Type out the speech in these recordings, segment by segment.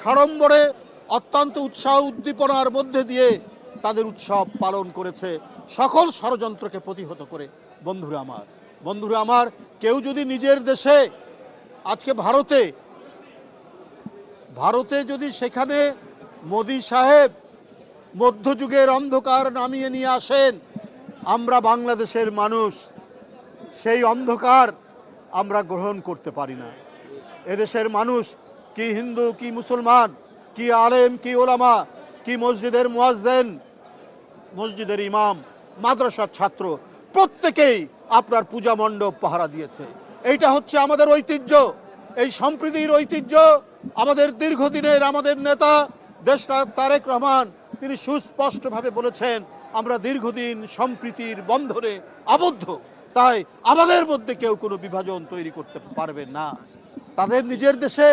সাড়ম্বরে অত্যন্ত উৎসাহ উদ্দীপনার মধ্যে দিয়ে তাদের উৎসব পালন করেছে সকল ষড়যন্ত্রকে প্রতিহত করে। বন্ধুরা আমার বন্ধুরা আমার, কেউ যদি নিজের দেশে আজকে ভারতে ভারতে যদি সেখানে মোদি সাহেব মধ্যযুগের অন্ধকার নামিয়ে নিয়ে আসেন, আমরা বাংলাদেশের মানুষ, সেই অন্ধকার আমরা গ্রহণ করতে পারি না। এদেশের মানুষ কি হিন্দু, কি মুসলমান, কি আলেম, কি ওলামা, কি মসজিদের মুয়াজ্জেন, মসজিদের ইমাম, মাদ্রাসার ছাত্র, প্রত্যেকেই আপনার পূজা মণ্ডপ পাহারা দিয়েছে। এইটা হচ্ছে আমাদের ঐতিহ্য। এই সম্প্রীতির ঐতিহ্য আমাদের দীর্ঘদিনের আমাদের নেতা, দেশনায়ক তারেক রহমান, তিনি সুস্পষ্টভাবে বলেছেন, আমরা দীর্ঘদিন সম্প্রীতির বন্ধনে আবদ্ধ। তাই আমাদের মধ্যে কেউ কোনো বিভাজন তৈরি করতে পারবে না। তাদের নিজের দেশে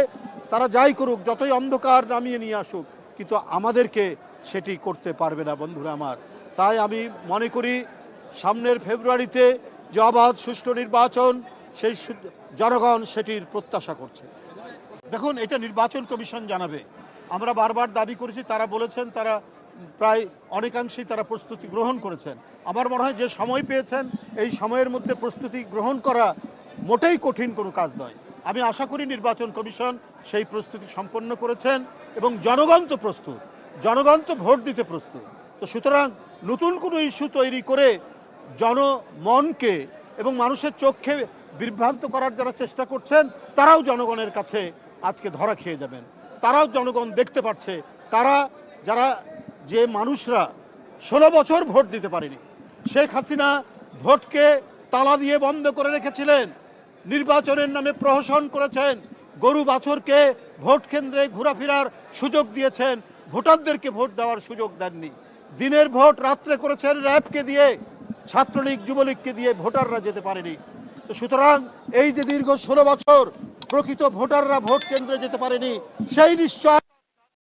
তারা যাই করুক, যতই অন্ধকার নামিয়ে নিয়ে আসুক, কিন্তু আমাদেরকে সেটি করতে পারবে না বন্ধুরা আমার। তাই আমি মনে করি, সামনের ফেব্রুয়ারিতে যে অবাধ সুষ্ঠু নির্বাচন, সেই জনগণ সেটির প্রত্যাশা করছে। দেখুন, এটা নির্বাচন কমিশন জানাবে। আমরা বারবার দাবি করেছি, তারা বলেছেন, তারা প্রায় অনেকাংশেই তারা প্রস্তুতি গ্রহণ করেছেন। আমার মনে হয় যে সময় পেয়েছেন, এই সময়ের মধ্যে প্রস্তুতি গ্রহণ করা মোটেই কঠিন কোনো কাজ নয়। আমি আশা করি নির্বাচন কমিশন সেই প্রস্তুতি সম্পন্ন করেছেন এবং জনগণ তো প্রস্তুত, জনগণ তো ভোট দিতে প্রস্তুত। তো সুতরাং নতুন কোনো ইস্যু তৈরি করে জনমনকে এবং মানুষের চোখে বিভ্রান্ত করার যারা চেষ্টা করছেন, তারাও জনগণের কাছে আজকে ধরা খেয়ে যাবেন। তারাও জনগণ দেখতে পাচ্ছে তারা যারা যে মানুষরা ষোলো বছর ভোট দিতে পারেনি, শেখ হাসিনা ভোটকে তালা দিয়ে বন্ধ করে রেখেছিলেন। নির্বাচনের নামে প্রহসন করেছেন। গরু বাছরকে ভোট কেন্দ্রে ঘোরাফেরার সুযোগ দিয়েছেন। ভোটারদেরকে ভোট দেওয়ার সুযোগ দেননি। দিনের ভোট রাত্রে করেছেন র্যাবকে দিয়ে, ছাত্রলীগ, যুবলীগকে দিয়ে ভোটাররা যেতে পারেনি। তো সুতরাং এই যে দীর্ঘ ষোলো বছর প্রকৃত ভোটাররা ভোট কেন্দ্রে যেতে পারেনি, সেই নিশ্চয়